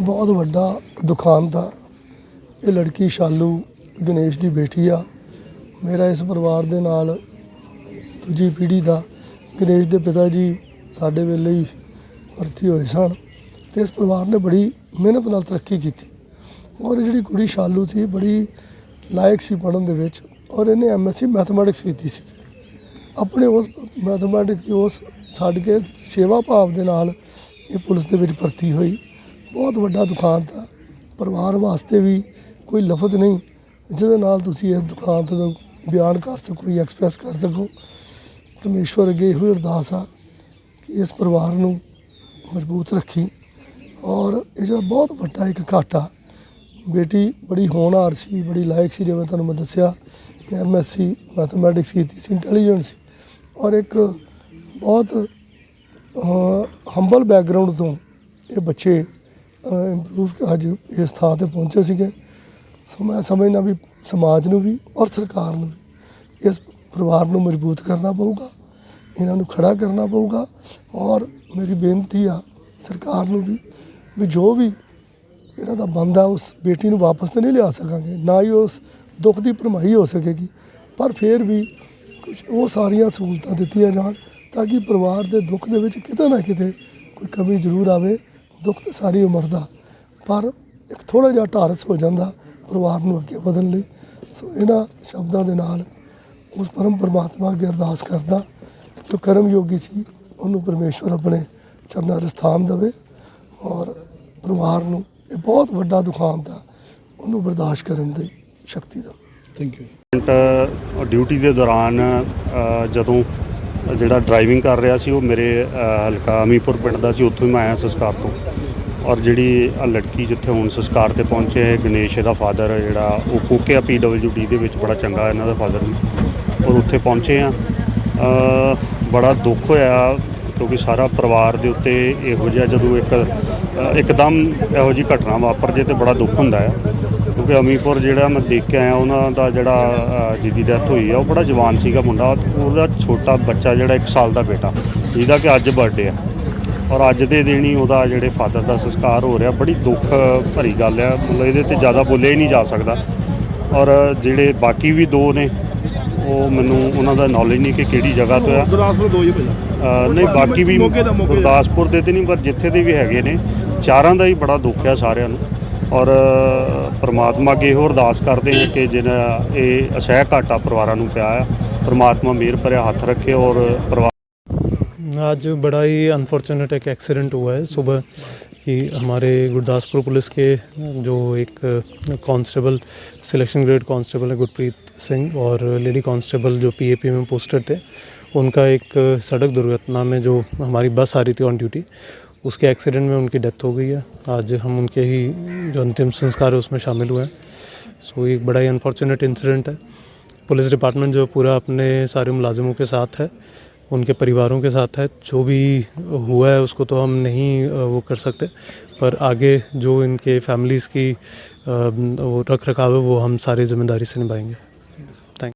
ਬਹੁਤ ਵੱਡਾ ਦੁਕਾਨਦਾਰ ਇਹ ਲੜਕੀ ਸ਼ਾਲੂ ਗਣੇਸ਼ ਦੀ ਬੇਟੀ ਆ। ਮੇਰਾ ਇਸ ਪਰਿਵਾਰ ਦੇ ਨਾਲ ਦੂਜੀ ਪੀੜ੍ਹੀ ਦਾ ਗਣੇਸ਼ ਦੇ ਪਿਤਾ ਜੀ ਸਾਡੇ ਵੇਲੇ ਹੀ ਭਰਤੀ ਹੋਏ ਸਨ ਤੇ ਇਸ ਪਰਿਵਾਰ ਨੇ ਬੜੀ ਮਿਹਨਤ ਨਾਲ ਤਰੱਕੀ ਕੀਤੀ। ਔਰ ਇਹ ਜਿਹੜੀ ਕੁੜੀ ਸ਼ਾਲੂ ਸੀ ਬੜੀ ਲਾਇਕ ਸੀ ਪੜ੍ਹਨ ਦੇ ਵਿੱਚ ਔਰ ਇਹਨੇ ਐਮਐਸਸੀ ਮੈਥਮੈਟਿਕਸ ਕੀਤੀ ਸੀ। ਆਪਣੇ ਉਸ ਮੈਥਮੈਟਿਕਸ ਦੀ ਉਸ ਛੱਡ ਕੇ ਸੇਵਾ ਭਾਵ ਦੇ ਨਾਲ ਇਹ ਪੁਲਿਸ ਦੇ ਵਿੱਚ ਭਰਤੀ ਹੋਈ। ਬਹੁਤ ਵੱਡਾ ਦੁਖਾਂਤ ਆ ਪਰਿਵਾਰ ਵਾਸਤੇ ਵੀ ਕੋਈ ਲਫ਼ਜ਼ ਨਹੀਂ। ਜਿਹਦੇ ਨਾਲ ਤੁਸੀਂ ਇਸ ਦੁਖਾਂਤ ਦਾ ਬਿਆਨ ਕਰ ਸਕੋ ਜਾਂ ਐਕਸਪ੍ਰੈਸ ਕਰ ਸਕੋ। ਪਰਮੇਸ਼ਵਰ ਅੱਗੇ ਇਹੋ ਹੀ ਅਰਦਾਸ ਆ ਕਿ ਇਸ ਪਰਿਵਾਰ ਨੂੰ ਮਜ਼ਬੂਤ ਰੱਖੀ। ਔਰ ਇਹ ਜਿਹੜਾ ਬਹੁਤ ਵੱਡਾ ਇੱਕ ਘਾਟਾ, ਬੇਟੀ ਬੜੀ ਹੋਣਹਾਰ ਸੀ, ਬੜੀ ਲਾਇਕ ਸੀ ਜਿਵੇਂ ਤੁਹਾਨੂੰ ਮੈਂ ਦੱਸਿਆ। ਐਮਐਸਸੀ ਮੈਥਮੈਟਿਕਸ ਕੀਤੀ ਸੀ ਇੰਟੈਲੀਜੈਂਟ ਸੀ। ਔਰ ਇੱਕ ਬਹੁਤ ਹੰਬਲ ਬੈਕਗ੍ਰਾਉਂਡ ਤੋਂ ਇਹ ਬੱਚੇ ਇੰਪਰੂਵ ਅੱਜ ਇਸ ਥਾਂ ਤੇ ਪਹੁੰਚੇ ਸੀਗੇ। ਸੋ ਮੈਂ ਸਮਝਦਾ ਵੀ ਸਮਾਜ ਨੂੰ ਵੀ ਔਰ ਸਰਕਾਰ ਨੂੰ ਵੀ ਇਸ ਪਰਿਵਾਰ ਨੂੰ ਮਜ਼ਬੂਤ ਕਰਨਾ ਪਊਗਾ, ਇਹਨਾਂ ਨੂੰ ਖੜਾ ਕਰਨਾ ਪਊਗਾ ਔਰ ਮੇਰੀ ਬੇਨਤੀ ਆ ਸਰਕਾਰ ਨੂੰ ਵੀ ਵੀ ਜੋ ਵੀ ਇਹਨਾਂ ਦਾ ਬੰਦਾ ਉਸ ਬੇਟੀ ਨੂੰ ਵਾਪਸ ਤਾਂ ਨਹੀਂ ਲਿਆ ਸਕਾਂਗੇ, ਨਾ ਹੀ ਉਸ ਦੁੱਖ ਦੀ ਭਰਮਾਈ ਹੋ ਸਕੇਗੀ, ਪਰ ਫਿਰ ਵੀ ਕੁਝ ਉਹ ਸਾਰੀਆਂ ਸਹੂਲਤਾਂ ਦਿੱਤੀਆਂ ਜਾਣ ਤਾਂ ਕਿ ਪਰਿਵਾਰ ਦੇ ਦੁੱਖ ਦੇ ਵਿੱਚ ਕਿਤੇ ਨਾ ਕਿਤੇ ਕੋਈ ਕਮੀ ਜ਼ਰੂਰ ਆਵੇ ਦੁੱਖ ਤਾਂ ਸਾਰੀ ਉਮਰ ਦਾ। ਪਰ ਇੱਕ ਥੋੜਾ ਜਿਹਾ ਢਾਰਸ ਹੋ ਜਾਂਦਾ ਪਰਿਵਾਰ ਨੂੰ ਅੱਗੇ ਵਧਣ ਲਈ। ਸੋ ਇਹਨਾਂ ਸ਼ਬਦਾਂ ਦੇ ਨਾਲ ਉਸ ਪਰਮ ਪਰਮਾਤਮਾ ਅੱਗੇ ਅਰਦਾਸ ਕਰਦਾ, ਜੋ ਕਰਮ ਯੋਗੀ ਸੀ, ਉਹਨੂੰ ਪਰਮੇਸ਼ਵਰ ਆਪਣੇ ਚਰਨਾਂ 'ਚ ਸਥਾਨ ਦੇਵੇ ਔਰ ਪਰਿਵਾਰ ਨੂੰ ਇਹ ਬਹੁਤ ਵੱਡਾ ਦੁਖਾਂਤ ਆ, ਉਹਨੂੰ ਬਰਦਾਸ਼ਤ ਕਰਨ ਦੀ ਸ਼ਕਤੀ ਦੇਵੇ। ਥੈਂਕ ਯੂ ਏਜੰਟ ਡਿਊਟੀ ਦੇ ਦੌਰਾਨ ਜਦੋਂ ਜਿਹੜਾ ਡਰਾਈਵਿੰਗ ਕਰ ਰਿਹਾ ਸੀ ਉਹ ਮੇਰੇ ਹਲਕਾ ਅਮੀਪੁਰ ਪਿੰਡ ਦਾ ਸੀ ਉੱਥੋਂ ਹੀ ਮੈਂ ਆਇਆ ਸੰਸਕਾਰ ਤੋਂ। ਔਰ ਜਿਹੜੀ ਆਹ ਲੜਕੀ ਜਿੱਥੇ ਹੁਣ ਸੰਸਕਾਰ ਤੇ ਪਹੁੰਚੇ ਹੈ, ਗਣੇਸ਼ ਦਾ ਫਾਦਰ ਜਿਹੜਾ ਉਹ ਕੋਕਿਆ ਡੀ ਦੇ ਵਿੱਚ ਬੜਾ ਚੰਗਾ ਇਹਨਾਂ ਦਾ ਫਾਦਰ ਵੀ। ਔਰ ਉੱਥੇ ਪਹੁੰਚੇ ਆ ਬੜਾ ਦੁੱਖ ਹੋਇਆ ਕਿਉਂਕਿ ਸਾਰਾ ਪਰਿਵਾਰ ਦੇ ਉੱਤੇ ਇਹੋ ਜਿਹਾ ਜਦੋਂ ਇੱਕ ਇੱਕਦਮ ਇਹੋ ਜਿਹੀ ਘਟਨਾ ਵਾਪਰ ਜੇ ਤੇ ਬੜਾ ਦੁੱਖ ਹੁੰਦਾ ਹੈ। ਕਿਉਂਕਿ ਅਮੀਪੁਰ ਜਿਹੜਾ ਮੈਂ ਦੇਖ ਕੇ ਆਇਆ ਉਹਨਾਂ ਦਾ ਜਿਹੜਾ ਜਿਹਦੀ ਡੈਥ ਹੋਈ ਆ ਉਹ ਬੜਾ ਜਵਾਨ ਸੀਗਾ ਮੁੰਡਾ। ਉਹਦਾ ਛੋਟਾ ਬੱਚਾ ਜਿਹੜਾ 1 ਸਾਲ ਦਾ ਬੇਟਾ ਜਿਹਦਾ ਕਿ ਅੱਜ ਬਰਥਡੇ ਆ। ਔਰ ਅੱਜ ਦੇ ਦਿਨ ਹੀ ਉਹਦਾ ਜਿਹੜੇ ਫਾਦਰ ਦਾ ਸੰਸਕਾਰ ਹੋ ਰਿਹਾ ਬੜੀ ਦੁੱਖ ਭਰੀ ਗੱਲ ਆ। ਮਤਲਬ ਇਹਦੇ ਤੇ ਜ਼ਿਆਦਾ ਬੋਲਿਆ ਹੀ ਨਹੀਂ ਜਾ ਸਕਦਾ। ਔਰ ਜਿਹੜੇ ਬਾਕੀ ਵੀ ਦੋ ਨੇ ਉਹ ਮੈਨੂੰ ਉਹਨਾਂ ਦਾ ਨੌਲੇਜ ਨਹੀਂ ਕਿ ਕਿਹੜੀ ਜਗ੍ਹਾ ਤੋਂ ਆ। ਗੁਰਦਾਸਪੁਰ ਦੋ ਹੀ ਅ, ਨਹੀਂ ਬਾਕੀ ਵੀ। ਗੁਰਦਾਸਪੁਰ ਦੇ ਤੇ ਨਹੀਂ ਪਰ ਜਿੱਥੇ ਦੇ ਵੀ ਹੈਗੇ ਨੇ ਚਾਰਾਂ ਦਾ ਹੀ ਬੜਾ ਦੁੱਖ ਆ ਸਾਰਿਆਂ ਨੂੰ। ਔਰ ਅ, ਪ੍ਰਮਾਤਮਾ ਅੱਗੇ ਇਹੋ ਅਰਦਾਸ ਕਰਦੇ ਹਾਂ ਕਿ ਜਿਹਨਾਂ ਇਹ ਅਸਹਿ ਘਾਟਾ ਪਰਿਵਾਰਾਂ ਨੂੰ ਪਿਆ ਆ ਪ੍ਰਮਾਤਮਾ ਮਿਹਰ ਭਰਿਆ ਹੱਥ ਰੱਖੇ ਔਰ ਪਰਿਵਾਰ आज बड़ा ही अनफॉर्चुनेट एक एक्सीडेंट हुआ है सुबह कि हमारे गुरदासपुर पुलिस के जो एक कांस्टेबल सिलेक्शन ग्रेड कांस्टेबल है गुरप्रीत सिंह और लेडी कांस्टेबल जो पीएपी में पोस्टेड थे उनका एक सड़क दुर्घटना में जो हमारी बस आ रही थी ऑन ड्यूटी उसके एक्सीडेंट में उनकी डेथ हो गई है। आज हम उनके ही जो अंतिम संस्कार है, उसमें शामिल हुए हैं। सो एक बड़ा ही अनफॉर्चुनेट इंसिडेंट है। पुलिस डिपार्टमेंट जो पूरा अपने सारे मुलाजिमों के साथ है, उनके परिवारों के साथ है, जो भी हुआ है, उसको तो हम नहीं वो कर सकते। पर आगे जो इनके फैमिलीज़ की वो रख रखाव है, वो हम सारी ज़िम्मेदारी से निभाएँगे।